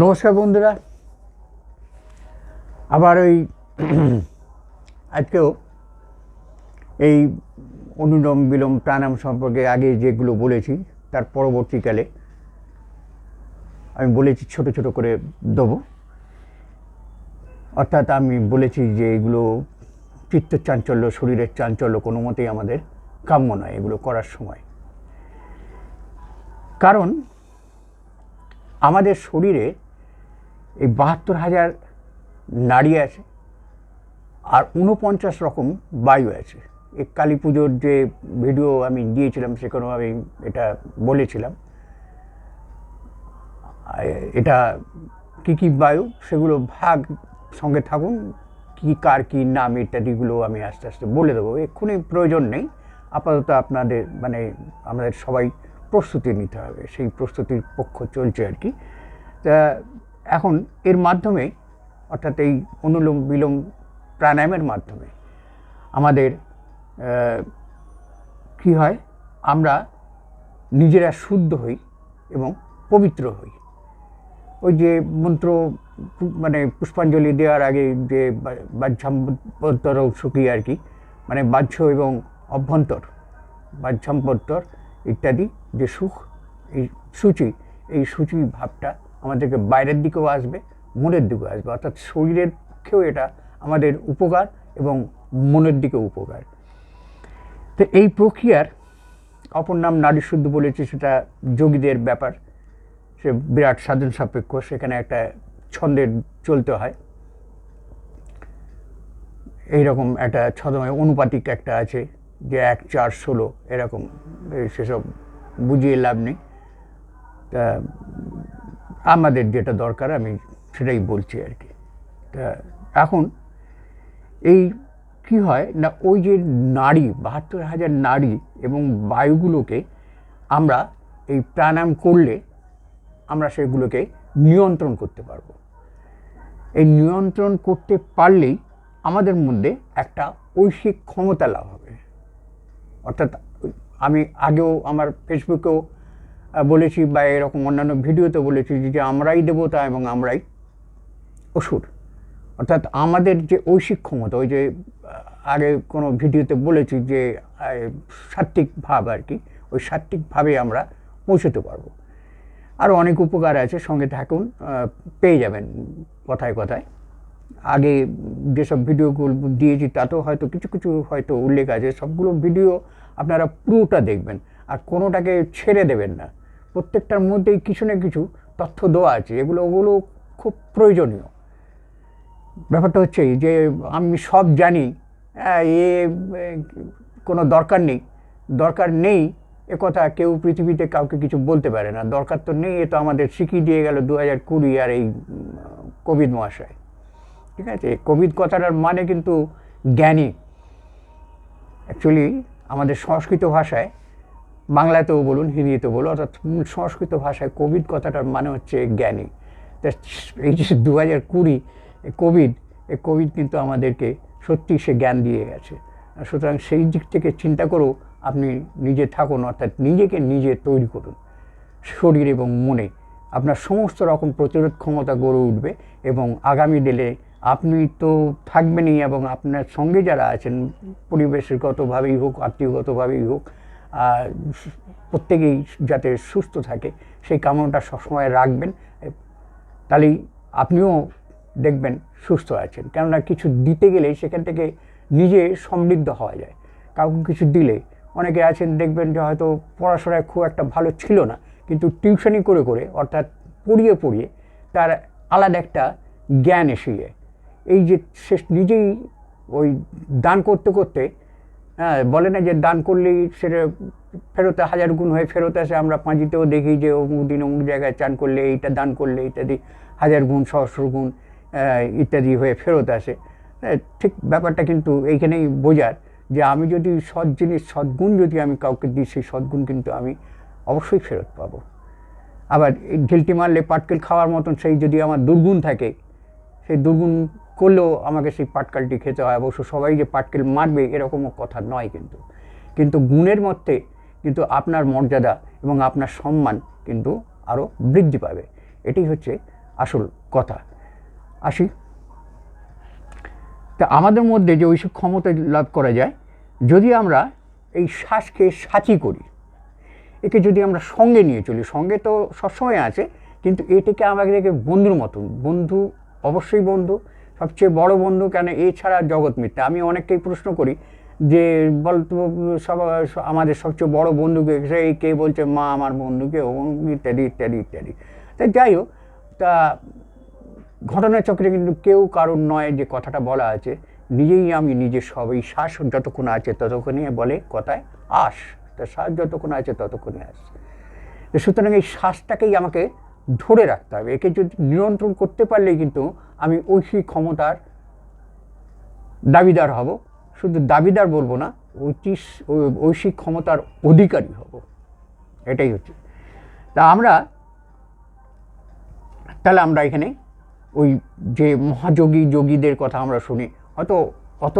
নমস্কার বন্ধুরা। আবার ওই আজকেও এই অনুলোম বিলোম প্রাণায়াম সম্পর্কে আগে যেগুলো বলেছি, তার পরবর্তীকালে আমি বলেছি, ছোট ছোট করে দেবো। অর্থাৎ আমি বলেছি যে এগুলো চিত্ত চাঞ্চল্য, শরীরের চাঞ্চল্য কোনো মতেই আমাদের কাম্য নয় এগুলো করার সময়। কারণ আমাদের শরীরে এই বাহাত্তর হাজার নারী আছে আর উনপঞ্চাশ রকম বায়ু আছে। এই কালী পুজোর যে ভিডিও আমি দিয়েছিলাম সেখানেও আমি এটা বলেছিলাম। এটা কি কি বায়ু সেগুলো ভাগ সঙ্গে থাকুন, কি কার কি নাম ইত্যাদিগুলো আমি আস্তে আস্তে বলে দেবো। এক্ষুনি প্রয়োজন নেই। আপাতত আপনাদের মানে আমাদের সবাই প্রস্তুতি নিতে হবে। সেই প্রস্তুতির পক্ষ চলছে আর কি। তা এখন এর মাধ্যমে, অর্থাৎ এই অনুলোম বিলোম প্রাণায়ামের মাধ্যমে আমাদের কি হয়? আমরা নিজেরা শুদ্ধ হই এবং পবিত্র হই। ওই যে মন্ত্র মানে পুষ্পাঞ্জলি দেওয়ার আগে যে বা- বাহ্যাভ্যন্তর সুখী আর কি মানে বাহ্য এবং অভ্যন্তর বাহ্যাভ্যন্তর ইত্যাদি যে সুখ, এই সূচি এই সূচি ভাবটা আমাদেরকে বাইরের দিকেও আসবে, মনের দিকেও আসবে। অর্থাৎ শরীরের পক্ষেও এটা আমাদের উপকার এবং মনের দিকেও উপকার। তো এই প্রক্রিয়ার অপর নাম নারী শুদ্ধ বলেছি, সেটা যোগীদের ব্যাপার। সে বিরাট সাধন সাপেক্ষ, সেখানে একটা ছন্দের চলতে হয়। এইরকম একটা ছন্দময় অনুপাতিক একটা আছে যে এক, চার, ষোলো, এরকম। সেসব বুঝিয়ে লাভ নেই। তা আমাদের যেটা দরকার, আমি সেটাই বলছি আর কি। তা এখন এই কি হয় না, ওই যে নারী, বাহাত্তর হাজার নারী এবং বায়ুগুলোকে আমরা এই প্রাণায়াম করলে আমরা সেগুলোকে নিয়ন্ত্রণ করতে পারব। এই নিয়ন্ত্রণ করতে পারলেই আমাদের মধ্যে একটা ঐশিক ক্ষমতা লাভ হবে। অর্থাৎ আমি আগেও আমার ফেসবুকেও বলেছি বা এরকম অন্যান্য ভিডিওতে বলেছি যে আমরাই দেবতা এবং আমরাই অসুর। অর্থাৎ আমাদের যে ঐশিক ক্ষমতা, ওই যে আগে কোনো ভিডিওতে বলেছি যে সাত্ত্বিক ভাব আর কি, ওই সাত্ত্বিক ভাবে আমরা পৌঁছতে পারব। আরও অনেক উপকার আছে, সঙ্গে থাকুন পেয়ে যাবেন কথায় কথায়। আগে যেসব ভিডিওগুলো দিয়েছি, তাতেও হয়তো কিছু কিছু হয়তো উল্লেখ আছে, সবগুলো ভিডিও আপনারা পুরোটা দেখবেন, আর কোনোটাকে ছেড়ে দেবেন না। প্রত্যেকটার মধ্যেই কিছু না কিছু তথ্য দেওয়া আছে। এগুলো ওগুলো খুব প্রয়োজনীয়। ব্যাপারটা হচ্ছে যে আমি সব জানি হ্যাঁ, এ কোনো দরকার নেই। দরকার নেই এ কথা কেউ পৃথিবীতে কাউকে কিছু বলতে পারে না। দরকার তো নেই এ তো আমাদের শিখিয়ে দিয়ে গেল দু হাজার কুড়ি আর এই কোভিড মহাশয়। ঠিক আছে? কোভিড কথাটার মানে কিন্তু জ্ঞানী। অ্যাকচুয়ালি আমাদের সংস্কৃত ভাষায় বাংলাতেও বলুন, হিন্দিতেও বলুন, অর্থাৎ সংস্কৃত ভাষায় কোভিড কথাটার মানে হচ্ছে জ্ঞানী। তা এই যে দু হাজার কুড়ি কোভিড এই কোভিড কিন্তু আমাদেরকে সত্যি সে জ্ঞান দিয়ে গেছে। সুতরাং সেই দিক থেকে চিন্তা করেও আপনি নিজে থাকুন, অর্থাৎ নিজেকে নিজে তৈরি করুন, শরীর এবং মনে। আপনার সমস্ত রকম প্রতিরোধ ক্ষমতা গড়ে উঠবে এবং আগামী দিনে আপনি তো থাকবেনই এবং আপনার সঙ্গে যারা আছেন, পরিবেশগতভাবেই হোক, আত্মীয়গতভাবেই হোক প্রত্যেকেই যাতে সুস্থ থাকে, সেই কামনাটা সবসময় রাখবেন। তাহলেই আপনিও দেখবেন সুস্থ আছেন। কেননা কিছু দিতে গেলে সেখান থেকে নিজে সমৃদ্ধ হওয়া যায়। কাউকে কিছু দিলে, অনেকে আছেন দেখবেন যে হয়তো পড়াশোনায় খুব একটা ভালো ছিল না, কিন্তু টিউশনি করে করে, অর্থাৎ পড়িয়ে পড়িয়ে তার আলাদা একটা জ্ঞান এসে যায়। এই যে সে নিজেই ওই দান করতে করতে হ্যাঁ বলে না যে দান করলেই সেটা ফেরত হাজার গুণ হয়ে ফেরত আসে। আমরা পাঁজিতেও দেখি যে অমুক দিন অমুক জায়গায় চান করলে এইটা দান করলে ইত্যাদি, হাজার গুণ, সহস্র গুণ ইত্যাদি হয়ে ফেরত আসে। ঠিক ব্যাপারটা কিন্তু এইখানেই বোঝার যে আমি যদি সৎ জিনিস সদ্গুণ যদি আমি কাউকে দিই, সেই সদ্গুণ কিন্তু আমি অবশ্যই ফেরত পাবো। আবার ঢিলটি মারলে পাটকেল খাওয়ার মতন সেই যদি আমার দুর্গুণ থাকে, সেই দুর্গুণ করলেও আমাকে সেই পাটকেলটি খেতে হয়। অবশ্য সবাই যে পাটকেল মারবে এরকমও কথা নয় কিন্তু। কিন্তু গুণের মধ্যে কিন্তু আপনার মর্যাদা এবং আপনার সম্মান কিন্তু আরও বৃদ্ধি পাবে। এটি হচ্ছে আসল কথা। আসি। তা আমাদের মধ্যে যে ওইসব ক্ষমতা লাভ করা যায়, যদি আমরা এই শ্বাসকে সাচি করি, একে যদি আমরা সঙ্গে নিয়ে চলি, সঙ্গে তো সবসময় আছে, কিন্তু এটাকে আমাদেরকে বন্ধুর মতন, বন্ধু অবশ্যই বন্ধু সবচেয়ে বড় বন্ধু কেন? এছাড়া জগৎ মিথ্যা। আমি অনেককেই প্রশ্ন করি যে বলতো সব, আমাদের সবচেয়ে বড় বন্ধুকে সেই কে বলছে, মা, আমার বন্ধুকে ইত্যাদি ইত্যাদি ইত্যাদি। তা যাই হোক, তা ঘটনাচক্রে কিন্তু কেউ কারণ নয় যে কথাটা বলা আছে। নিজেই আমি নিজে সব, এই শ্বাস যতক্ষণ আছে ততক্ষণই বলে কথায় আস। তা শ্বাস যতক্ষণ আছে ততক্ষণই আস। সুতরাং এই শ্বাসটাকেই আমাকে ধরে রাখতে হবে। একে যদি নিয়ন্ত্রণ করতে পারলেই কিন্তু আমি ঐশী ক্ষমতার দাবিদার হব। শুধু দাবিদার বলব না, ঐতিস ঐশিক ক্ষমতার অধিকারী হব। এটাই হচ্ছে। তা আমরা, তাহলে আমরা এখানে ওই যে মহাযোগী যোগীদের কথা আমরা শুনি, হয়তো অত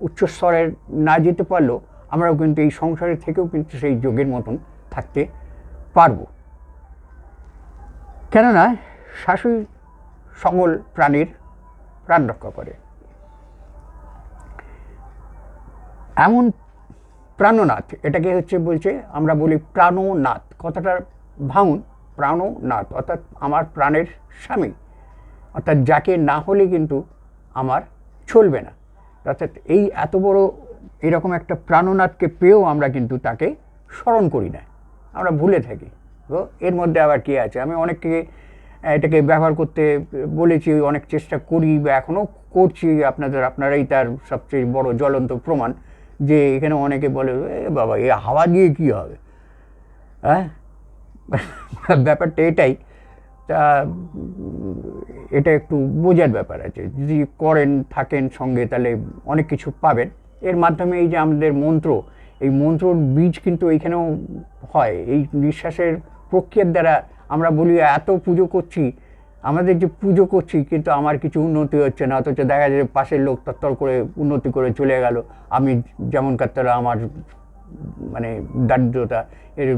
উচ্চস্তরের না যেতে পারলেও আমরাও কিন্তু এই সংসারে থেকেও কিন্তু সেই যোগের মতন থাকতে পারব। কেননা শাশুড়ি সকল প্রাণীর প্রাণ রক্ষা করে। এমন প্রাণনাথ, এটাকে হচ্ছে বলছে, আমরা বলি প্রাণনাথ। কথাটা ভাঙুন প্রাণনাথ, অর্থাৎ আমার প্রাণের স্বামী। অর্থাৎ যাকে না হলে কিন্তু আমার চলবে না। অর্থাৎ এই এত বড় এরকম একটা প্রাণনাথকে পেয়েও আমরা কিন্তু তাকে স্মরণ করি না। আমরা ভুলে থাকি। তো এর মধ্যে আবার কী আছে? আমি অনেককে এটাকে ব্যবহার করতে বলেছি, অনেক চেষ্টা করি বা এখনও করছি। আপনাদের, আপনারাই তার সবচেয়ে বড় জ্বলন্ত প্রমাণ যে এখানে অনেকে বলে, এ বাবা, এ হাওয়া দিয়ে কী হবে? হ্যাঁ? ব্যাপারটা এটাই। তা, এটা একটু বোঝার ব্যাপার আছে। যদি করেন, থাকেন সঙ্গে, তাহলে অনেক কিছু পাবেন। এর মাধ্যমে এই যে আমাদের মন্ত্র, এই মন্ত্রর বীজ কিন্তু এইখানেও হয়। এই নিঃশ্বাসের প্রক্রিয়ার দ্বারা আমরা বলি, এত পুজো করছি, আমাদের যে পুজো করছি, কিন্তু আমার কিছু উন্নতি হচ্ছে না। অথচ দেখা যায় পাশের লোক তত্তর করে উন্নতি করে চলে গেল। আমি যেমন কাত্তারা আমার মানে দারিদ্রতা এর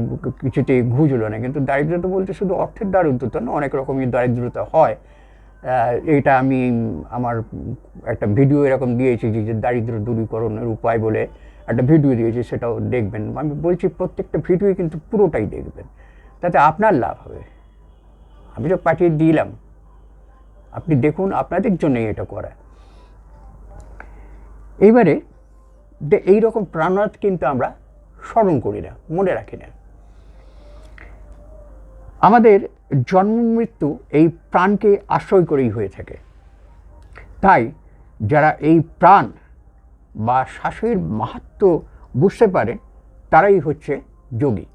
কিছুতেই ঘুচলো না। কিন্তু দারিদ্রতা বলতে শুধু অর্থের দারিদ্রতা না, অনেক রকমই দারিদ্রতা হয়। এটা আমি আমার একটা ভিডিও এরকম দিয়েছি যে দারিদ্র দূরীকরণের উপায় বলে একটা ভিডিও দিয়েছি, সেটাও দেখবেন। আমি বলছি প্রত্যেকটা ভিডিওই কিন্তু পুরোটাই দেখবেন। তাতে আপনার লাভ হবে। আমি তো পাঠিয়ে দিলাম। আপনি দেখুন, আপনাদের জন্যই এটা করা। এইবারে যে এইরকম প্রাণনাথ কিন্তু আমরা স্মরণ করি না, মনে রাখি না। আমাদের জন্ম মৃত্যু এই প্রাণকে আশ্রয় করেই হয়ে থাকে। তাই যারা এই প্রাণ বা শ্বাসের মাহাত্ম বুঝতে পারে, তারাই হচ্ছে যোগী।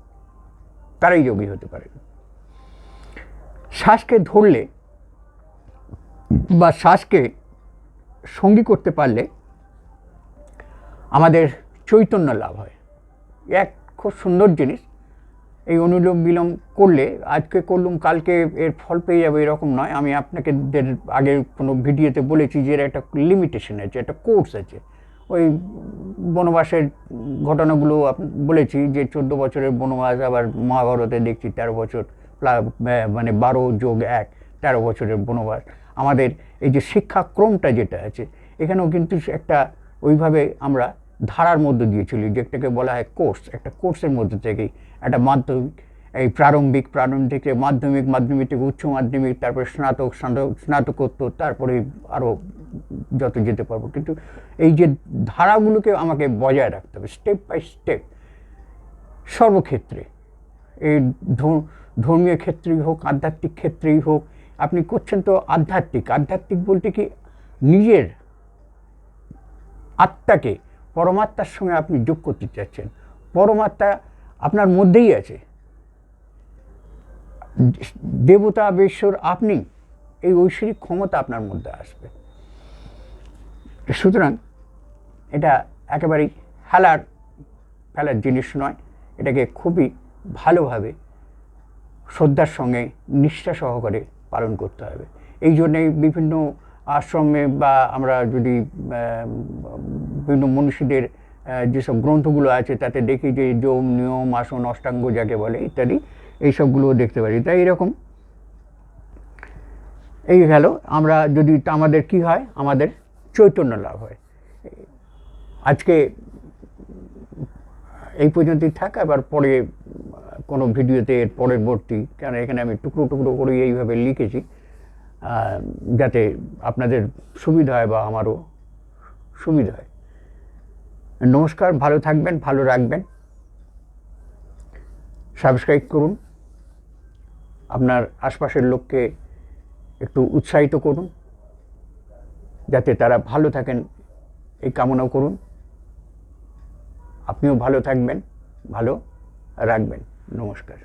তারাই যোগী হতে পারে। শ্বাসকে ধরলে বা শ্বাসকে সঙ্গী করতে পারলে আমাদের চৈতন্য লাভ হয়। এক খুব সুন্দর জিনিস। এই অনুলোম বিলোম করলে, আজকে করলুম, কালকে এর ফল পেয়ে যাবে এরকম নয়। আমি আপনাকে আগে কোনো ভিডিওতে বলেছি যে এর একটা লিমিটেশন আছে, একটা কোর্স আছে। ওই বনবাসের ঘটনাগুলো বলেছি যে চোদ্দ বছরের বনবাস, আবার মহাভারতে দেখছি তেরো বছর মানে বারো যোগ এক, তেরো বছরের বনবাস। আমাদের এই যে শিক্ষাক্রমটা যেটা আছে, এখানেও কিন্তু একটা ওইভাবে আমরা ধারার মধ্যে দিয়ে চলি যেটাকে বলা হয় কোর্স। একটা কোর্সের মধ্যে থেকেই একটা মাধ্যমিক, এই প্রারম্ভিক প্রারম্ভিক থেকে মাধ্যমিক মাধ্যমিক থেকে উচ্চ মাধ্যমিক, তারপরে স্নাতক স্নাতকোত্তর, তারপরে আরও যত যেতে পারব। কিন্তু এই যে ধারাগুলোকে আমাকে বজায় রাখতে হবে স্টেপ বাই স্টেপ সর্বক্ষেত্রে। এই ধর্মীয় ক্ষেত্রেই হোক, আধ্যাত্মিক ক্ষেত্রেই হোক, আপনি করছেন তো আধ্যাত্মিক। আধ্যাত্মিক বলতে কি, নিজের আত্মাকে পরমাত্মার সঙ্গে আপনি যোগ করতে চাচ্ছেন। পরমাত্মা আপনার মধ্যেই আছে। দেবতা বেশ্বর আপনি, এই ঐশ্বরিক ক্ষমতা আপনার মধ্যে আসবে। সুতরাং এটা একেবারেই ফেলার ফেলার জিনিস নয়, এটাকে খুবই ভালোভাবে শ্রদ্ধার সঙ্গে, নিষ্ঠা সহকারে পালন করতে হবে। এই জন্যেই বিভিন্ন আশ্রমে বা আমরা যদি বিভিন্ন মনীষীদের যেসব গ্রন্থগুলো আছে তাতে দেখি যে যৌম, নিয়ম, আসন, অষ্টাঙ্গ যাকে বলে ইত্যাদি, এইসবগুলোও দেখতে পারি। তাই এরকম এই গেল। আমরা যদি আমাদের কি হয়? আমাদের চৈতন্য লাভ হয়। আজকে এই পর্যন্তই থাক, আবার পরে কোনো ভিডিওতে এর পরবর্তী কারণ এখানে আমি টুকরো টুকরো করে এইভাবে লিখেছি যাতে আপনাদের সুবিধা হয় বা আমারও সুবিধা হয়। নমস্কার, ভালো থাকবেন, ভালো রাখবেন। সাবস্ক্রাইব করুন। আপনার আশপাশের লোককে একটু উৎসাহিত করুন। যাতে তারা ভালো থাকেন। এই কামনাও করুন। আপনিও ভালো থাকবেন ভালো রাখবেন। নমস্কার।